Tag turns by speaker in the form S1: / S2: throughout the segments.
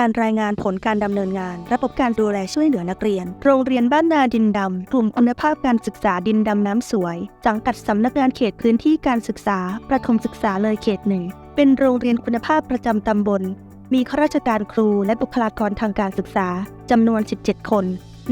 S1: การรายงานผลการดำเนินงาน ระบบการดูแลช่วยเหลือนักเรียน โรงเรียนบ้านนาดินดำกลุ่มคุณภาพการศึกษาดินดำน้ำสวยจังกัดสำนักงานเขตพื้นที่การศึกษา ประถมศึกษาเลยเขตหนึ่งเป็นโรงเรียนคุณภาพประจำตำบล มีข้าราชการครูและบุคลากรทางการศึกษาจำนวน 17 คน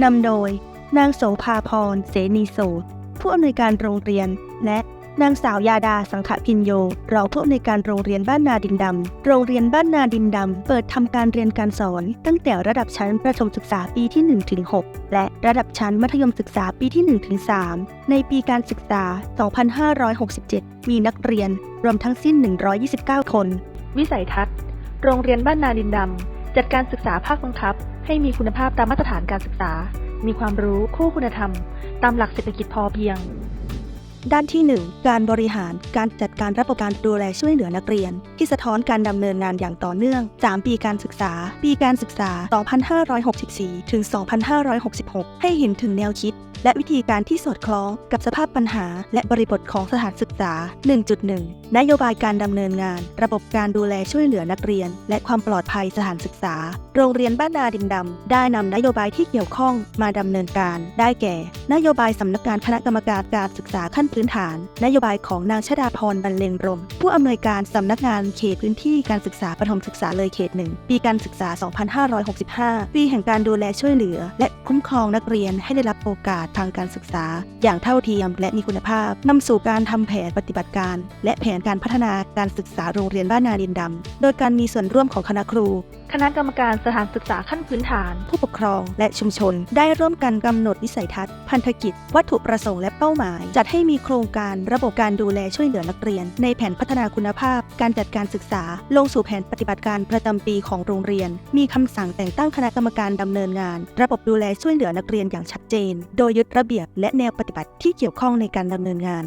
S1: นำโดย นางโสภาพร เสนีโสดผู้อำนวยการโรงเรียนและ นางสาวยาดาสังขพินโยรองผู้อำนวยการโรงเรียนบ้านนาดินดำ โรงเรียนบ้านนาดินดำ เปิดทำการเรียนการสอน ตั้งแต่ระดับชั้นประถมศึกษาปีที่1ถึง6และระดับชั้นมัธยมศึกษาปีที่1ถึง3ในปีการศึกษา 2567 มีนักเรียนรวมทั้งสิ้น 129 คน
S2: วิสัยทัศน์ โรงเรียนบ้านนาดินดำ จัดการศึกษาภาคบังคับ ให้มีคุณภาพตามมาตรฐานการศึกษา มีความรู้คู่คุณธรรม ตามหลักเศรษฐกิจพอเพียง
S1: ด้านที่ 1 การบริหาร การจัดการระบบการดูแลช่วยเหลือนักเรียน ที่สะท้อนการดำเนินงานอย่างต่อเนื่อง 3 ปีการศึกษา ปีการศึกษา 2564 ถึง 2566 ให้เห็นถึงแนวคิดและวิธีการที่สอดคล้องกับสภาพปัญหา และบริบทของสถานศึกษา 1.1 นโยบายการดำเนินงาน ระบบการดูแลช่วยเหลือนักเรียน และความปลอดภัยสถานศึกษา โรงเรียนบ้านนาดินดำได้นำนโยบายที่เกี่ยวข้องมาดำเนินการ ได้แก่ นโยบายสำนักงานคณะกรรมการการศึกษาขั้นพื้นฐาน นโยบายของนางชดาพรบรรเลงรม ผู้อำนวยการสำนักงานเขตพื้นที่การศึกษาประถมศึกษาเลยเขตหนึ่งปีการศึกษา 2565 ปีแห่งการดูแลช่วยเหลือ และคุ้มครองนักเรียนให้ได้รับโอกาสทางการศึกษา อย่างเท่าเทียมและมีคุณภาพนำสู่การทำแผนปฏิบัติการ และแผนการพัฒนาการศึกษาโรงเรียนบ้านนาดินดำโดยการมีส่วนร่วมของคณะครู
S2: คณะกรรมการสถานศึกษาขั้นพื้นฐาน
S1: ผู้ปกครอง และชุมชน ได้ร่วมกันกำหนดวิสัยทัศน์ พันธกิจ วัตถุประสงค์และเป้าหมาย จัดให้มีโครงการระบบการดูแลช่วยเหลือนักเรียน ในแผนพัฒนาคุณภาพ การจัดการศึกษา ลงสู่แผนปฏิบัติการประจำปีของโรงเรียน มีคำสั่งแต่งตั้งคณะกรรมการดำเนินงาน ระบบดูแลช่วยเหลือนักเรียนอย่างชัดเจน โดยยึดระเบียบและแนวปฏิบัติที่เกี่ยวข้องในการดำเนินงาน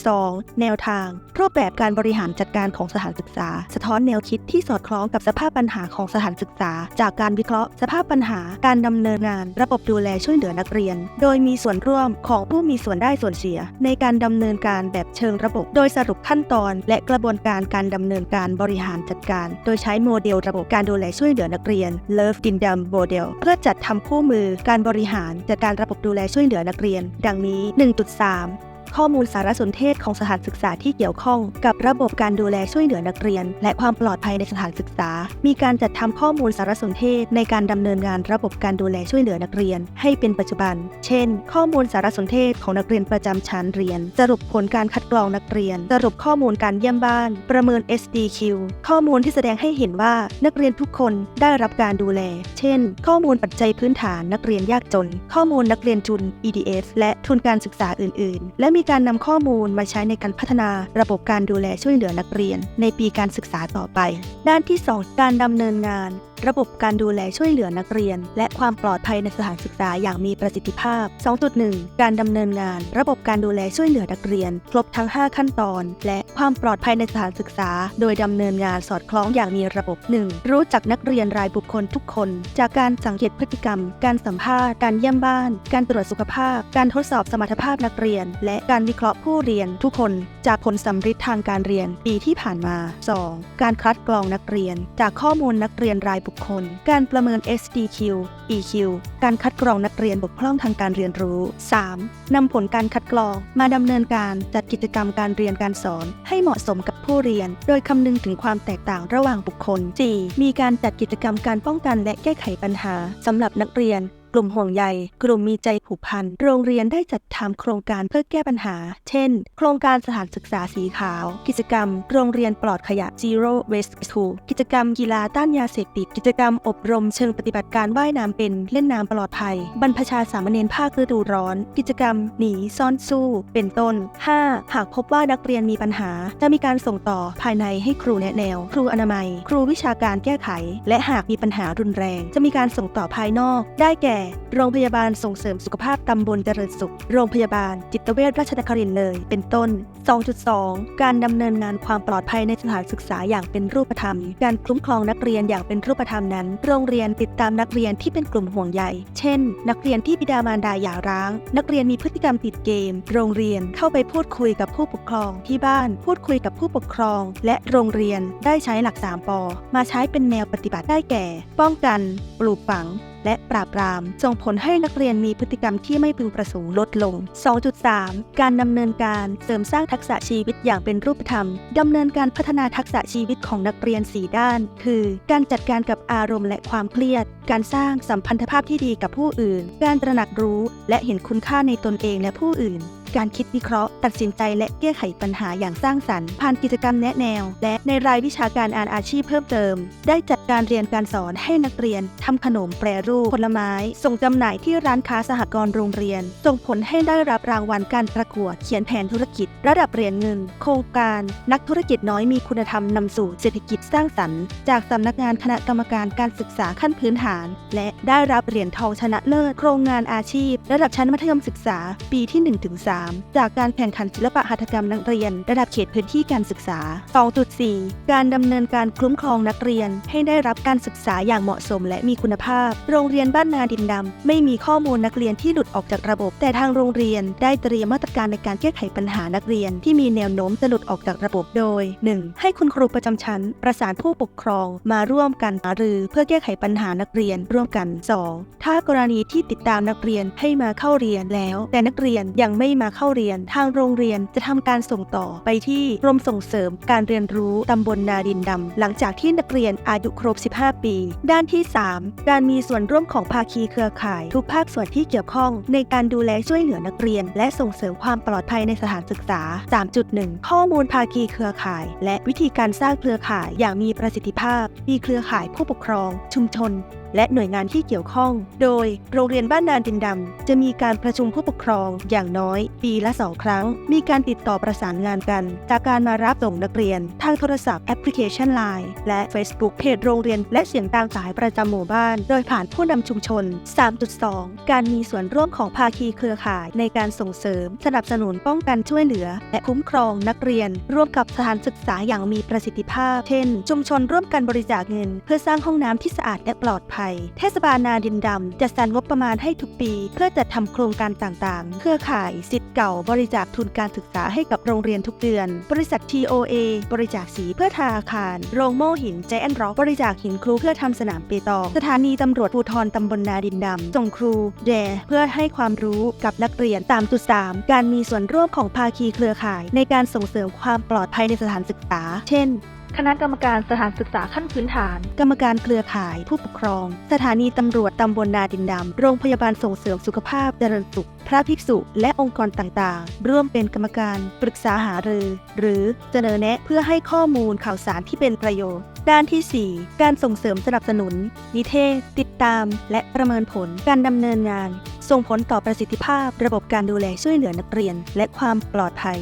S1: 1.2 แนวทาง รูปแบบการบริหารจัดการของสถานศึกษา สะท้อนแนวคิดที่สอดคล้องกับสภาพปัญหาของสถานศึกษา จากการวิเคราะห์ สภาพปัญหา การดำเนินงาน ระบบดูแลช่วยเหลือนักเรียน โดยมีส่วนร่วมของผู้มีส่วนได้ส่วนเสีย ในการดำเนินการแบบเชิงระบบ โดยสรุปขั้นตอน และกระบวนการการดำเนินการบริหารจัดการ โดยใช้โมเดลระบบการดูแลช่วยเหลือนักเรียน Love d i n d a m Model เพื่อจัดทำคู่มือการบริหารจัดการระบบดูแลช่วยเหลือนักเรียน ดังนี้ 1.3 ข้อมูลสารสนเทศของสถานศึกษาที่เกี่ยวข้องกับระบบการดูแลช่วยเหลือนักเรียน และความปลอดภัยในสถานศึกษา มีการจัดทำข้อมูลสารสนเทศในการดำเนินงานระบบการดูแลช่วยเหลือนักเรียน ให้เป็นปัจจุบัน เช่น ข้อมูลสารสนเทศของนักเรียนประจำชั้นเรียน สรุปผลการคัดกรองนักเรียน สรุปข้อมูลการเยี่ยมบ้าน ประเมิน SDQ ข้อมูลที่แสดงให้เห็นว่านักเรียนทุกคนได้รับการดูแล เช่น ข้อมูลปัจจัยพื้นฐานนักเรียนยากจน ข้อมูลนักเรียนทุน EDF และทุนการศึกษาอื่น ๆ และมีการนำข้อมูลมาใช้ในการพัฒนาระบบการดูแลช่วยเหลือนักเรียน ในปีการศึกษาต่อไป ด้านที่ 2 การดำเนินงาน ระบบการดูแลช่วยเหลือนักเรียน และความปลอดภัยในสถานศึกษาอย่างมีประสิทธิภาพ 2.1 การดำเนินงาน ระบบการดูแลช่วยเหลือนักเรียน ครบทั้ง 5 ขั้นตอน และความปลอดภัยในสถานศึกษา โดยดำเนินงานสอดคล้องอย่างมีระบบ 1. รู้จักนักเรียนรายบุคคลทุกคน จากการสังเกตพฤติกรรม การสัมภาษณ์ การเยี่ยมบ้าน การตรวจสุขภาพ การทดสอบสมรรถภาพนักเรียน และการวิเคราะห์ผู้เรียนทุกคนจากผลสัมฤทธิ์ทางการเรียนปีที่ผ่านมา 2. การคัดกรองนักเรียน จากข้อมูลนักเรียนรายบุคคล การประเมิน SDQ EQ การคัดกรองนักเรียนบกพร่องทางการเรียนรู้ 3. นำผลการคัดกรองมาดำเนินการจัดกิจกรรมการเรียนการสอน ให้เหมาะสมกับผู้เรียน โดยคำนึงถึงความแตกต่างระหว่างบุคคล 4. มีการจัดกิจกรรมการป้องกันและแก้ไขปัญหาสำหรับนักเรียน กลุ่มห่วงใยกลุ่มมีใจผูกพัน โรงเรียนได้จัดทำโครงการเพื่อแก้ปัญหา เช่น โครงการสถานศึกษาสีขาว กิจกรรม โรงเรียนปลอดขยะ Zero Waste School กิจกรรมกีฬาต้านยาเสพติด กิจกรรมอบรมเชิงปฏิบัติการว่ายน้ำเป็นเล่นน้ำปลอดภัย บรรพชาสามเณรภาคฤดูร้อน กิจกรรม หนีซ่อนสู้ เป็นต้น 5. หากพบว่านักเรียนมีปัญหา จะมีการส่งต่อภายในให้ครูแนะแนว ครูอนามัย ครูวิชาการแก้ไข และหากมีปัญหารุนแรง จะมีการส่งต่อภายนอก ได้แก่โรงพยาบาลส่งเสริมสุขภาพตำบลเจริญสุข โรงพยาบาล จิตเวชราชนครินเลย เป็นต้น 2.2 การดำเนินงานความปลอดภัยในสถานศึกษาอย่างเป็นรูปธรรม การคุ้มครองนักเรียนอย่างเป็นรูปธรรมนั้น โรงเรียนติดตามนักเรียนที่เป็นกลุ่มห่วงใย เช่น นักเรียนที่บิดามารดาหย่าร้าง นักเรียนมีพฤติกรรมติดเกม โรงเรียนเข้าไปพูดคุยกับผู้ปกครอง ที่บ้าน พูดคุยกับผู้ปกครอง และโรงเรียนได้ใช้หลัก 3ปอมาใช้เป็นแนวปฏิบัติได้แก่ ป้องกัน ปลูกฝัง และปราบปราม ส่งผลให้นักเรียนมีพฤติกรรมที่ไม่พึงประสงค์ลดลง 2.3 การดำเนินการเสริมสร้างทักษะชีวิตอย่างเป็นรูปธรรมดำเนินการพัฒนาทักษะชีวิตของนักเรียน 4 ด้าน คือ การจัดการกับอารมณ์และความเครียด การสร้างสัมพันธภาพที่ดีกับผู้อื่น การตระหนักรู้และเห็นคุณค่าในตนเองและผู้อื่น การคิดวิเคราะห์ ตัดสินใจและแก้ไขปัญหาอย่างสร้างสรรค์ผ่านกิจกรรมแนะแนว และในรายวิชาการอ่านอาชีพเพิ่มเติม ได้จัดการเรียนการสอนให้นักเรียนทำขนมแปรรูปผลไม้ ส่งจำหน่ายที่ร้านค้าสหกรณ์โรงเรียน ส่งผลให้ได้รับรางวัลการประกวดเขียนแผนธุรกิจ ระดับเหรียญเงิน โครงการ นักธุรกิจน้อยมีคุณธรรมนำสู่เศรษฐกิจสร้างสรรค์ จากสำนักงานคณะกรรมการการศึกษาขั้นพื้นฐาน และได้รับเหรียญทองชนะเลิศโครงงานอาชีพ ระดับชั้นมัธยมศึกษา ปีที่1-3จากการแข่งขันศิลปะหัตถกรรมนักเรียน ระดับเขตพื้นที่การศึกษา 2.4 การดำเนินการคุ้มครองนักเรียน ให้ได้รับการศึกษาอย่างเหมาะสม และมีคุณภาพ โรงเรียนบ้านนาดินดำไม่มีข้อมูลนักเรียนที่หลุดออกจากระบบ แต่ทางโรงเรียนได้เตรียมมาตรการในการแก้ไขปัญหานักเรียน ที่มีแนวโน้มจะหลุดออกจากระบบโดย 1. ให้คุณครูประจำชั้น ประสานผู้ปกครอง มาร่วมกันหารือ เพื่อแก้ไขปัญหานักเรียน ร่วมกัน 2. ถ้ากรณีที่ติดตามนักเรียนให้มาเข้าเรียนแล้ว แต่นักเรียนยังไม่มาเข้าเรียน ทางโรงเรียนจะทำการส่งต่อไปที่กรมส่งเสริมการเรียนรู้ตำบลนาดินดำหลังจากที่นักเรียนอายุครบ 15 ปี ด้านที่ 3 การมีส่วนร่วมของภาคีเครือข่าย ทุกภาคส่วนที่เกี่ยวข้อง ในการดูแลช่วยเหลือนักเรียน และส่งเสริมความปลอดภัยในสถานศึกษา 3.1 ข้อมูลภาคีเครือข่าย และวิธีการสร้างเครือข่ายอย่างมีประสิทธิภาพ มีเครือข่ายผู้ปกครอง ชุมชนและหน่วยงานที่เกี่ยวข้อง โดยโรงเรียนบ้านนานดินดำ จะมีการประชุมผู้ปกครองอย่างน้อยปีละสองครั้ง มีการติดต่อประสานงานกัน จากการมารับส่งนักเรียน ทางโทรศัพท์แอปพลิเคชัน Line และ Facebook เพจโรงเรียน และเสียงตามสายประจำหมู่บ้าน โดยผ่านผู้นำชุมชน 3.2 การมีส่วนร่วมของภาคีเครือข่ายในการส่งเสริม สนับสนุนป้องกันช่วยเหลือ และคุ้มครองนักเรียน ร่วมกับสถานศึกษาอย่างมีประสิทธิภาพ เช่น ชุมชนร่วมกันบริจาคเงิน เพื่อสร้างห้องน้ำที่สะอาดและปลอดภัย เทศบาลนาดินดำจัดสรรงบประมาณให้ทุกปี เพื่อจัดทำโครงการต่างๆ เครือข่ายสิทธิเก่าบริจาคทุนการศึกษาให้กับโรงเรียนทุกเดือน บริษัท TOA บริจาคสีเพื่อทาอาคาร โรงโม่หินใจแอนร็อกบริจาคหินครูเพื่อทำสนามเปตอง สถานีตำรวจภูธรตำบลนาดินดำส่งครูแดเพื่อให้ความรู้กับนักเรียน3.3การมีส่วนร่วมของภาคีเครือข่าย ในการส่งเสริมความปลอดภัยในสถานศึกษา เช่น
S2: คณะกรรมการสถานศึกษาขั้นพื้นฐาน
S1: กรรมการเครือข่ายผู้ปกครอง สถานีตำรวจตำบลนาดินดำ โรงพยาบาลส่งเสริมสุขภาพเจริญสุข พระภิกษุและองค์กรต่างๆ ร่วมเป็นกรรมการปรึกษาหารือ หรือเสนอแนะเพื่อให้ข้อมูลข่าวสารที่เป็นประโยชน์ ด้านที่ 4 การส่งเสริมสนับสนุน นิเทศ ติดตาม และประเมินผลการดำเนินงาน ส่งผลต่อประสิทธิภาพ ระบบการดูแลช่วยเหลือนักเรียน และความปลอดภัย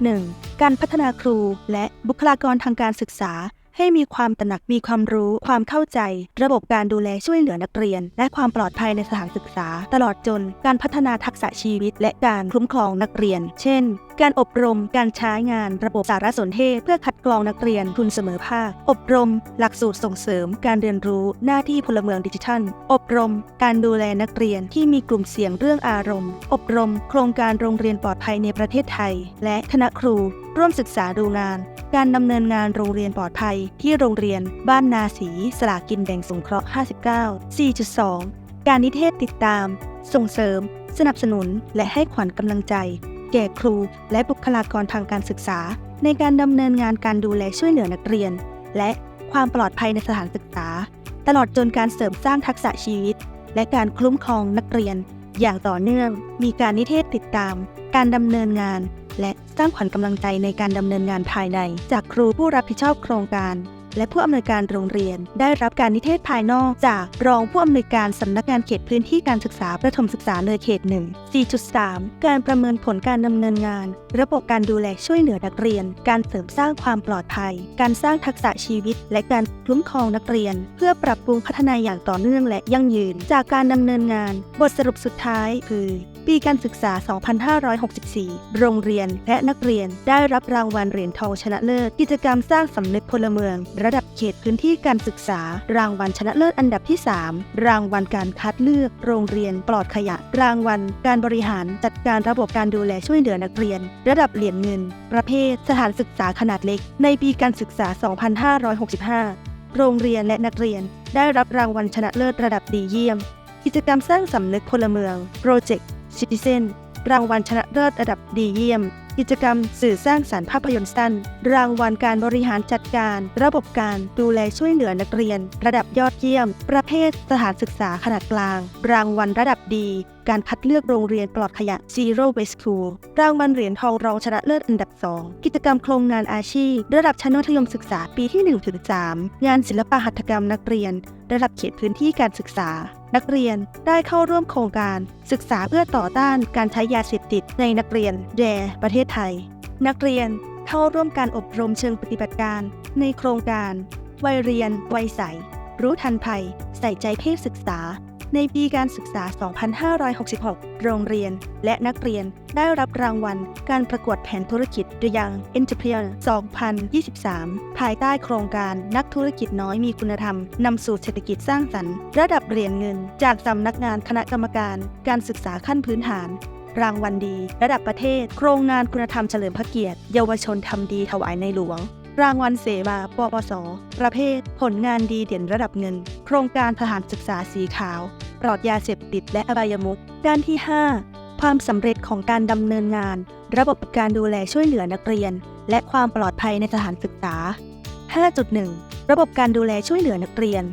S1: 4.1 การพัฒนาครูและบุคลากรทางการศึกษา ให้มีความตระหนักมีความรู้ ความเข้าใจ ระบบการดูแลช่วยเหลือนักเรียน และความปลอดภัยในสถานศึกษา ตลอดจนการพัฒนาทักษะชีวิต และการคุ้มครองนักเรียน เช่น การอบรม การใช้งาน ระบบสารสนเทศ เพื่อคัดกรองนักเรียนทุนเสมอภาค อบรม หลักสูตรส่งเสริม การเรียนรู้ หน้าที่พลเมืองดิจิทัล อบรม การดูแลนักเรียนที่มีกลุ่มเสี่ยงเรื่องอารมณ์ อบรม โครงการโรงเรียนปลอดภัยในประเทศไทย และคณะครู ร่วมศึกษาดูงาน การดำเนินงานโรงเรียนปลอดภัย ที่โรงเรียน บ้านนาสีสลากินแบ่งสงเคราะห์ 59 4.2 การนิเทศติดตาม ส่งเสริม สนับสนุน และให้ขวัญกำลังใจ แก่ครูและบุคลากรทางการศึกษา ในการดำเนินงานการดูแลช่วยเหลือนักเรียน และความปลอดภัยในสถานศึกษา ตลอดจนการเสริมสร้างทักษะชีวิต และการคุ้มครองนักเรียน อย่างต่อเนื่อง มีการนิเทศติดตาม การดำเนินงาน และ สร้างขวัญกำลังใจในการดำเนินงานภายใน จากครูผู้รับผิดชอบโครงการ และผู้อำนวยการโรงเรียน ได้รับการนิเทศภายนอกจากรองผู้อำนวยการสำนักงานเขตพื้นที่การศึกษาประถมศึกษาเลยเขต 1 4.3 การประเมินผลการดำเนินงาน ระบบการดูแลช่วยเหลือนักเรียน การเสริมสร้างความปลอดภัย การสร้างทักษะชีวิต และการคุ้มครองนักเรียน เพื่อปรับปรุงพัฒนาอย่างต่อเนื่องและยั่งยืน จากการดำเนินงาน บทสรุปสุดท้ายคือ ปีการศึกษา 2564 โรงเรียนและนักเรียนได้รับรางวัลเหรียญทองชนะเลิศ กิจกรรมสร้างสำนึกพลเมือง ระดับเขตพื้นที่การศึกษา รางวัลชนะเลิศอันดับที่ 3 รางวัลการคัดเลือก โรงเรียนปลอดขยะ รางวัลการบริหารจัดการระบบการดูแลช่วยเหลือนักเรียน ระดับเหรียญเงิน ประเภท สถานศึกษาขนาดเล็ก ในปีการศึกษา 2565 โรงเรียนและนักเรียน ได้รับรางวัลชนะเลิศระดับดีเยี่ยม กิจกรรมสร้างสำนึกพลเมือง Project Citizen ร ชิดิเซนรางวัลชนะเลิศระดับดีเยี่ยม กิจกรรมสื่อสร้างสารรค์ภาพยนตร์สั้น รางวัลการบริหารจัดการ ระบบการดูแลช่วยเหลือนักเรียน ระดับยอดเยี่ยม ประเภทสถานศึกษาขนาดกลาง รางวัลระดับดี การคัดเลือกโรงเรียนปลอดขยะ Zero Waste School รางวัลเหรียญทองรองชนะเลิศอันดับ 2 กิจกรรมโครงงานอาชีพ ระดับชั้นมัธยมศึกษาปีที่ 1-3 งานศิลปหัตถกรรมนักเรียน ระดับเขตพื้นที่การศึกษา นักเรียนได้เข้าร่วมโครงการ ศึกษาเพื่อต่อต้านการใช้ยาเสพติดในนักเรียนแดประเทศไทย นักเรียนเข้าร่วมการอบรมเชิงปฏิบัติการ ในโครงการ วัยเรียน วัยใส รู้ทันภัย ใส่ใจเพศศึกษา ในปีการศึกษา 2566 โรงเรียน และนักเรียนได้รับรางวัล การประกวดแผนธุรกิจ The Young Entrepreneur 2023 ภายใต้โครงการนักธุรกิจน้อยมีคุณธรรม นำสู่เศรษฐกิจสร้างสรรค์ ระดับเหรียญเงิน จากสำนักงานคณะกรรมการ การศึกษาขั้นพื้นฐานรางวัลดี ระดับประเทศ โครงงานคุณธรรมเฉลิมพระเกียรติ เยาวชนทำดีถวายในหลวง รางวัลเสมาปปส ประเภท ผลงานดีเด่นระดับเงิน โครงการทหารศึกษาสีขาว ปลอดยาเสพติดและอบายมุขด้านที่ 5 ความสำเร็จของการดำเนินงาน ระบบการดูแลช่วยเหลือนักเรียน และความปลอดภัยในสถานศึกษา 5.1 ระบบการดูแลช่วยเหลือนักเรียน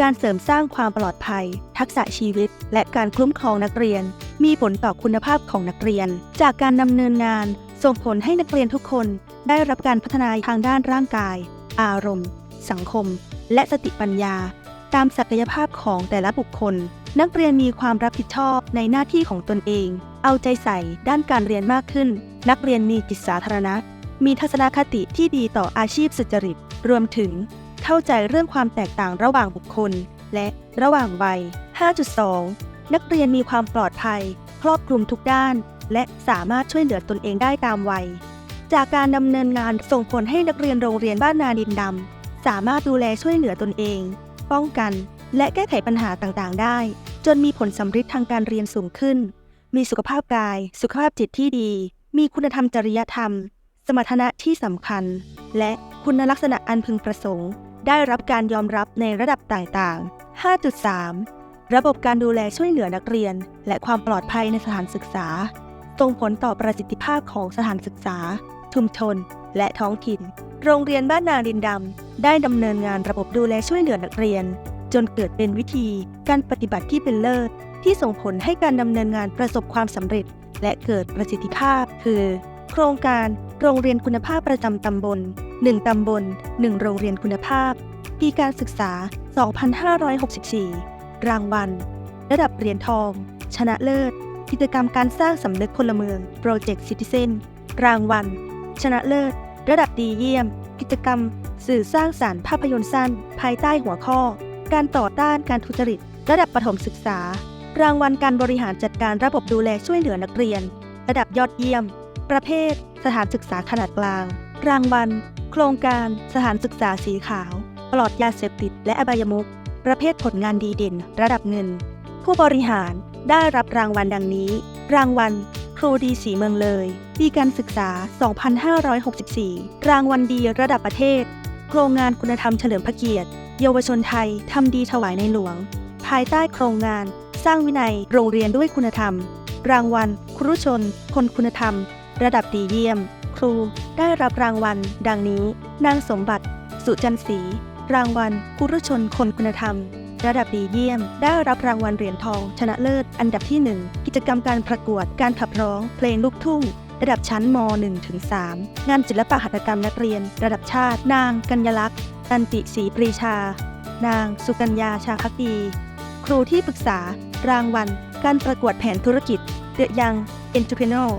S1: การเสริมสร้างความปลอดภัย ทักษะชีวิต และการคุ้มครองนักเรียน มีผลต่อคุณภาพของนักเรียน จากการดำเนินงาน ส่งผลให้นักเรียนทุกคนได้รับการพัฒนาทางด้านร่างกาย อารมณ์ สังคม และสติปัญญา ตามศักยภาพของแต่ละบุคคล นักเรียนมีความรับผิดชอบในหน้าที่ของตนเอง เอาใจใส่ด้านการเรียนมากขึ้น นักเรียนมีจิตสาธารณะ มีทัศนคติที่ดีต่ออาชีพสุจริต รวมถึง เข้าใจเรื่องความแตกต่างระหว่างบุคคล และระหว่างวัย 5.2 นักเรียนมีความปลอดภัย ครอบคลุมทุกด้าน และสามารถช่วยเหลือตนเองได้ตามวัย จากการดำเนินงานส่งผลให้นักเรียนโรงเรียนบ้านนาดินดำสามารถดูแลช่วยเหลือตนเอง ป้องกัน และแก้ไขปัญหาต่างๆ ได้ จนมีผลสำฤทธิ์ทางการเรียนสูงขึ้น มีสุขภาพกาย สุขภาพจิตที่ดี มีคุณธรรมจริยธรรม สมรรถนะที่สำคัญ และคุณลักษณะอันพึงประสงค์ ได้รับการยอมรับในระดับต่างๆ 5.3ระบบการดูแลช่วยเหลือนักเรียน และความปลอดภัยในสถานศึกษา ส่งผลต่อประสิทธิภาพของสถานศึกษา ชุมชน และท้องถิ่น โรงเรียนบ้านนาดินดำ ได้ดำเนินงานระบบดูแลช่วยเหลือนักเรียน จนเกิดเป็นวิธีการปฏิบัติที่เป็นเลิศ ที่ส่งผลให้การดำเนินงานประสบความสำเร็จ และเกิดประสิทธิภาพ คือ โครงการโรงเรียนคุณภาพประจำตำบล 1 ตำบล 1 โรงเรียนคุณภาพ ปีการศึกษา 2564 รางวัล ระดับเหรียญทอง ชนะเลิศ กิจกรรมการสร้างสำนึกพลเมือง Project Citizen รางวัล ชนะเลิศ ระดับดีเยี่ยม กิจกรรม สื่อสร้างสารรค์ภาพยนตร์สั้น ภายใต้หัวข้อ การต่อต้านการทุจริต ระดับประถมศึกษา รางวัลการบริหารจัดการระบบดูแลช่วยเหลือนักเรียน ระดับยอดเยี่ยม ประเภท สถานศึกษาขนาดกลาง รางวัล โครงการสถานศึกษาสีขาว ปลอดยาเสพติด และอบายมุขประเภทผลงานดีเด่น ระดับเงิน ผู้บริหาร ได้รับรางวัลดังนี้ รางวัล ครูดีสีเมืองเลย ปีการศึกษา 2564 รางวัลดีระดับประเทศ โครงงานคุณธรรมเฉลิมพระเกียรติ เยาวชนไทยทำดีถวายในหลวง ภายใต้โครงงาน สร้างวินัยโรงเรียนด้วยคุณธรรม รางวัล ครุชน คนคุณธรรม ระดับดีเยี่ยม ครูได้รับรางวัล ดังนี้ นางสมบัติ สุจันทร์ศรีรางวัลคุรุชนคนคุณธรรม ระดับดีเยี่ยม ได้รับรางวัลเหรียญทอง ชนะเลิศ อันดับที่ 1 กิจกรรมการประกวดการขับร้อง เพลงลูกทุ่ง ระดับชั้นม 1 ถึง3งานศิลปะหัตถกรรมนักเรียน ระดับชาติ นาง กัญญลักษณ์ตันติศรีปรีชา นาง สุกัญญาชาพักดี ครูที่ปรึกษา รางวัล การประกวดแผนธุรกิจ The Young Entrepreneur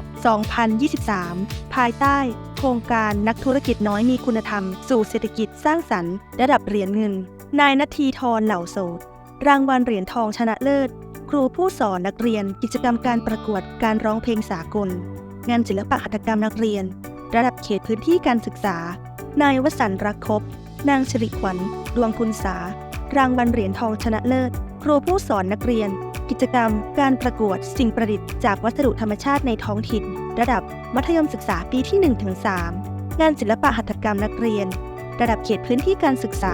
S1: 2023 ภายใต้ โครงการนักธุรกิจน้อยมีคุณธรรม สู่เศรษฐกิจสร้างสรรค์ ระดับเหรียญเงิน นายนาทีทรเหล่าโสดรางวัลเหรียญทองชนะเลิศ ครูผู้สอนนักเรียนกิจกรรมการประกวดการร้องเพลงสากล งานศิลปะหัตถกรรมนักเรียน ระดับเขตพื้นที่การศึกษา นายวสันต์รักคบ นางสิริขวัญ ดวงคุณสา รางวัลเหรียญทองชนะเลิศ ครูผู้สอนนักเรียน กิจกรรม การประกวดสิ่งประดิษฐ์จากวัสดุธรรมชาติในท้องถิ่น ระดับมัธยมศึกษาปีที่ 1-3 งานศิลปะหัตถกรรมนักเรียน ระดับเขตพื้นที่การศึกษา